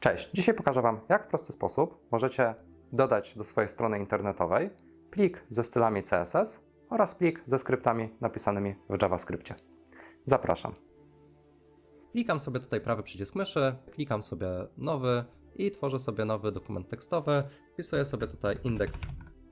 Cześć, dzisiaj pokażę Wam, jak w prosty sposób możecie dodać do swojej strony internetowej plik ze stylami CSS oraz plik ze skryptami napisanymi w JavaScriptie. Zapraszam. Klikam sobie tutaj prawy przycisk myszy, klikam sobie nowy i tworzę sobie nowy dokument tekstowy. Wpisuję sobie tutaj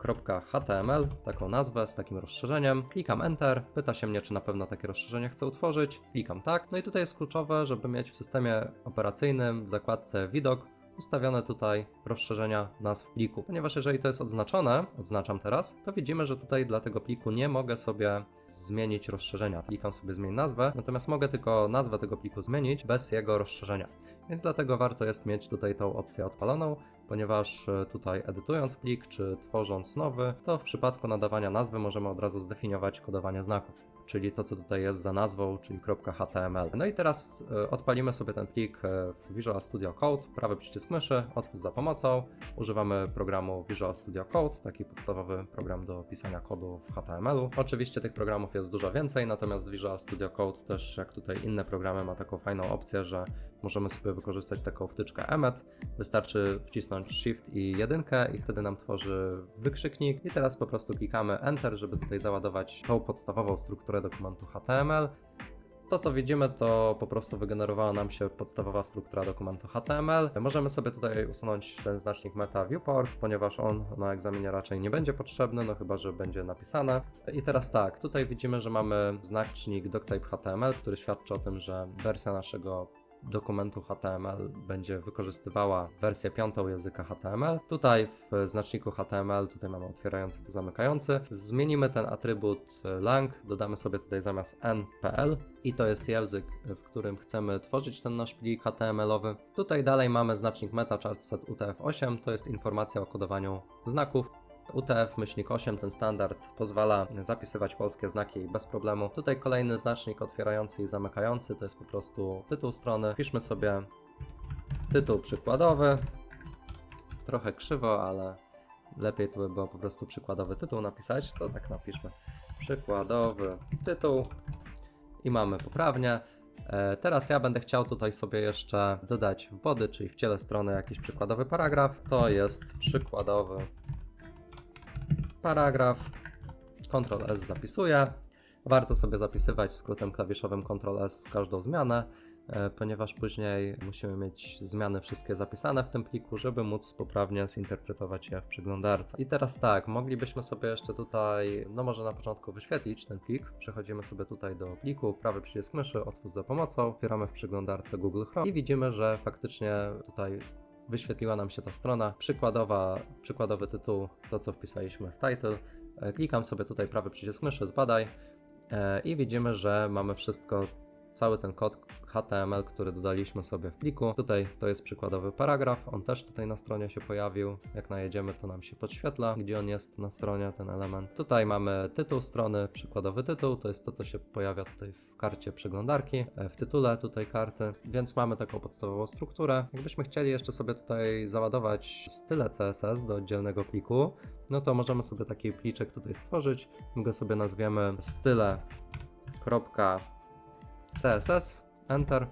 index.html, taką nazwę z takim rozszerzeniem. Klikam Enter, pyta się mnie, czy na pewno takie rozszerzenie chcę utworzyć. Klikam tak. No i tutaj jest kluczowe, żeby mieć w systemie operacyjnym w zakładce widok ustawione tutaj rozszerzenia nazw pliku. Ponieważ jeżeli to jest odznaczone, odznaczam teraz, to widzimy, że tutaj dla tego pliku nie mogę sobie zmienić rozszerzenia. Klikam sobie zmień nazwę, natomiast mogę tylko nazwę tego pliku zmienić bez jego rozszerzenia. Więc dlatego warto jest mieć tutaj tą opcję odpaloną, ponieważ e, tutaj edytując plik czy tworząc nowy, to w przypadku nadawania nazwy możemy od razu zdefiniować kodowanie znaków czyli to, co tutaj jest za nazwą, czyli .html. No i teraz e, odpalimy sobie ten plik e, w Visual Studio Code, prawy przycisk myszy, otwórz za pomocą. Używamy programu Visual Studio Code, taki podstawowy program do pisania kodu w HTML-u. Oczywiście tych programów jest dużo więcej, natomiast Visual Studio Code też, jak tutaj inne programy, ma taką fajną opcję, że możemy sobie wykorzystać taką wtyczkę emet. Wystarczy wcisnąć Shift i jedynkę i wtedy nam tworzy wykrzyknik i teraz po prostu klikamy Enter, żeby tutaj załadować tą podstawową strukturę dokumentu HTML. To co widzimy to po prostu wygenerowała nam się podstawowa struktura dokumentu HTML. Możemy sobie tutaj usunąć ten znacznik meta viewport, ponieważ on na egzaminie raczej nie będzie potrzebny, no chyba, że będzie napisane. I teraz tak, tutaj widzimy, że mamy znacznik doctype HTML, który świadczy o tym, że wersja naszego dokumentu HTML będzie wykorzystywała wersję piątą języka HTML. Tutaj w znaczniku HTML tutaj mamy otwierający to zamykający. Zmienimy ten atrybut lang, dodamy sobie tutaj zamiast npl i to jest język, w którym chcemy tworzyć ten nasz plik HTML-owy. Tutaj dalej mamy znacznik meta chart set utf8, to jest informacja o kodowaniu znaków. UTF-8, ten standard pozwala zapisywać polskie znaki bez problemu. Tutaj kolejny znacznik otwierający i zamykający to jest po prostu tytuł strony. Piszmy sobie tytuł przykładowy. Trochę krzywo, ale lepiej tu by było po prostu przykładowy tytuł napisać. To tak napiszmy. Przykładowy tytuł i mamy poprawnie. E, Teraz ja będę chciał tutaj sobie jeszcze dodać w body, czyli w ciele strony jakiś przykładowy paragraf. To jest przykładowy paragraf. Ctrl S zapisuję. Warto sobie zapisywać skrótem klawiszowym Ctrl S każdą zmianę, e, ponieważ później musimy mieć zmiany wszystkie zapisane w tym pliku, żeby móc poprawnie zinterpretować je w przeglądarce. I teraz tak, moglibyśmy sobie jeszcze tutaj, no może na początku wyświetlić ten plik. Przechodzimy sobie tutaj do pliku, prawy przycisk myszy, otwórz za pomocą, otwieramy w przeglądarce Google Chrome i widzimy, że faktycznie tutaj wyświetliła nam się ta strona. Przykładowa, przykładowy tytuł, to co wpisaliśmy w title. E, Klikam sobie tutaj prawy przycisk myszy, zbadaj e, i widzimy, że mamy wszystko, cały ten kod HTML, który dodaliśmy sobie w pliku. Tutaj to jest przykładowy paragraf, on też tutaj na stronie się pojawił. Jak najedziemy, to nam się podświetla, gdzie on jest na stronie, ten element. Tutaj mamy tytuł strony, przykładowy tytuł, to jest to, co się pojawia tutaj w karcie przeglądarki, e, w tytule tutaj karty, więc mamy taką podstawową strukturę. Jakbyśmy chcieli jeszcze sobie tutaj załadować style CSS do oddzielnego pliku, no to możemy sobie taki pliczek tutaj stworzyć. My go sobie nazwiemy style.css, enter.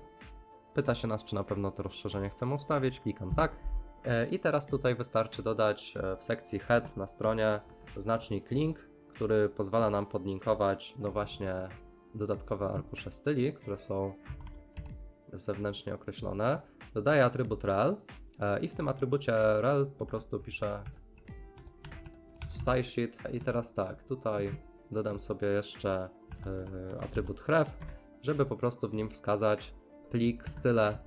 Pyta się nas, czy na pewno to rozszerzenie chcemy ustawić. Klikam tak. E, I teraz tutaj wystarczy dodać e, w sekcji head na stronie znacznik link, który pozwala nam podlinkować no właśnie dodatkowe arkusze styli, które są zewnętrznie określone. Dodaję atrybut rel e, i w tym atrybucie rel po prostu piszę style sheet i teraz tak, tutaj dodam sobie jeszcze atrybut href, żeby po prostu w nim wskazać plik style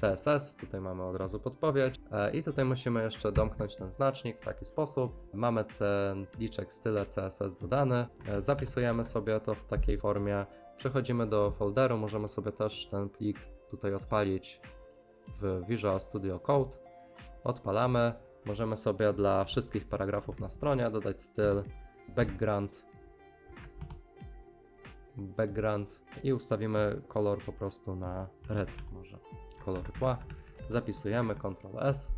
CSS. Tutaj mamy od razu podpowiedź e, i tutaj musimy jeszcze domknąć ten znacznik w taki sposób. Mamy ten pliczek style CSS dodany, E, zapisujemy sobie to w takiej formie. Przechodzimy do folderu, możemy sobie też ten plik tutaj odpalić w Visual Studio Code. Odpalamy. Możemy sobie dla wszystkich paragrafów na stronie dodać styl background background i ustawimy kolor po prostu na red może. Kolor tła. Zapisujemy Ctrl S.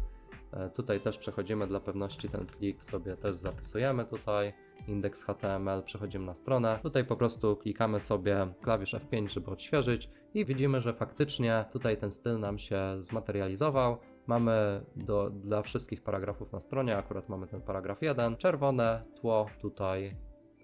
E, tutaj też przechodzimy dla pewności ten plik sobie też zapisujemy tutaj. Indeks HTML, przechodzimy na stronę. Tutaj po prostu klikamy sobie klawisz F5, żeby odświeżyć. I widzimy, że faktycznie tutaj ten styl nam się zmaterializował. Mamy do, dla wszystkich paragrafów na stronie, akurat mamy ten paragraf 1, czerwone tło tutaj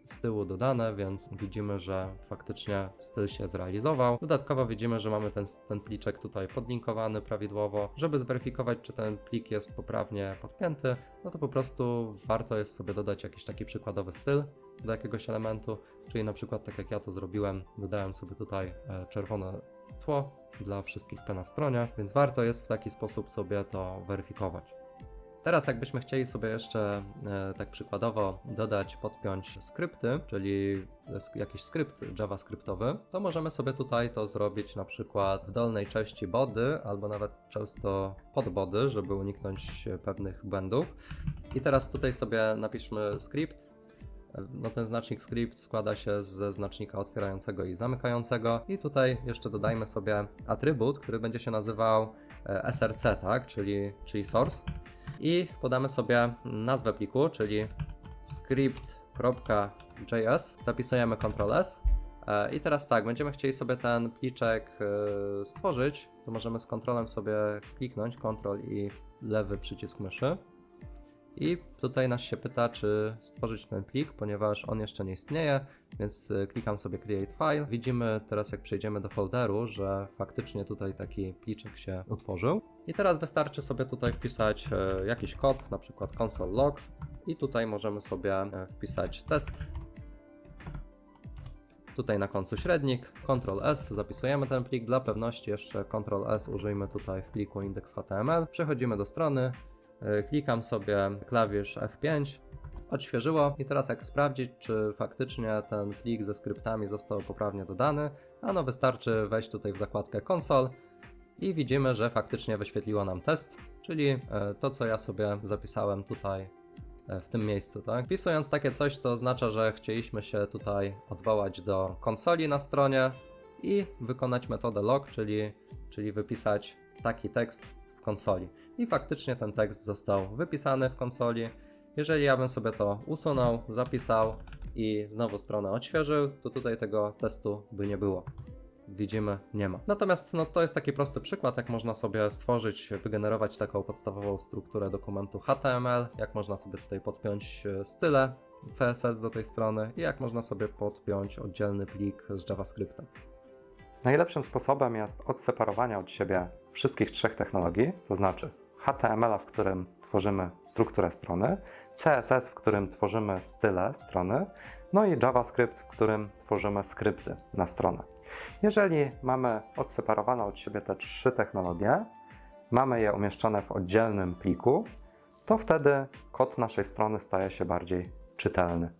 z tyłu dodane, więc widzimy, że faktycznie styl się zrealizował. Dodatkowo widzimy, że mamy ten, ten pliczek tutaj podlinkowany prawidłowo. Żeby zweryfikować, czy ten plik jest poprawnie podpięty, no to po prostu warto jest sobie dodać jakiś taki przykładowy styl do jakiegoś elementu, czyli na przykład tak jak ja to zrobiłem, dodałem sobie tutaj e, czerwone tło dla wszystkich P na stronie, więc warto jest w taki sposób sobie to weryfikować. Teraz jakbyśmy chcieli sobie jeszcze e, tak przykładowo dodać, podpiąć skrypty, czyli jakiś skrypt javascriptowy, to możemy sobie tutaj to zrobić na przykład w dolnej części body, albo nawet często pod body, żeby uniknąć pewnych błędów. I teraz tutaj sobie napiszmy skrypt. No ten znacznik script składa się ze znacznika otwierającego i zamykającego i tutaj jeszcze dodajmy sobie atrybut, który będzie się nazywał e, src, tak, czyli, czyli source i podamy sobie nazwę pliku, czyli script.js, zapisujemy Ctrl S E, i teraz tak, będziemy chcieli sobie ten pliczek e, stworzyć, to możemy z Ctrlem sobie kliknąć, Ctrl i lewy przycisk myszy i tutaj nas się pyta, czy stworzyć ten plik, ponieważ on jeszcze nie istnieje, więc y, klikam sobie Create File. Widzimy teraz, jak przejdziemy do folderu, że faktycznie tutaj taki pliczek się utworzył. I teraz wystarczy sobie tutaj wpisać e, jakiś kod, na przykład console log i tutaj możemy sobie e, wpisać test. Tutaj na końcu średnik, Ctrl S, zapisujemy ten plik. Dla pewności jeszcze Ctrl S użyjmy tutaj w pliku index.html. Przechodzimy do strony, E, Klikam sobie klawisz F5, odświeżyło i teraz jak sprawdzić, czy faktycznie ten plik ze skryptami został poprawnie dodany, ano wystarczy wejść tutaj w zakładkę konsol i widzimy, że faktycznie wyświetliło nam test, czyli e, to co ja sobie zapisałem tutaj e, w tym miejscu, tak? Wpisując takie coś, to oznacza, że chcieliśmy się tutaj odwołać do konsoli na stronie i wykonać metodę log, czyli, czyli wypisać taki tekst w konsoli. I faktycznie ten tekst został wypisany w konsoli. Jeżeli ja bym sobie to usunął, zapisał i znowu stronę odświeżył, to tutaj tego testu by nie było. Widzimy, nie ma. Natomiast no, to jest taki prosty przykład, jak można sobie stworzyć, wygenerować taką podstawową strukturę dokumentu HTML, jak można sobie tutaj podpiąć e, style CSS do tej strony i jak można sobie podpiąć oddzielny plik z JavaScriptem. Najlepszym sposobem jest odseparowanie od siebie wszystkich trzech technologii, to znaczy HTML, w którym tworzymy strukturę strony, CSS, w którym tworzymy style strony, no i JavaScript, w którym tworzymy skrypty na stronę. Jeżeli mamy odseparowane od siebie te trzy technologie, mamy je umieszczone w oddzielnym pliku, to wtedy kod naszej strony staje się bardziej czytelny.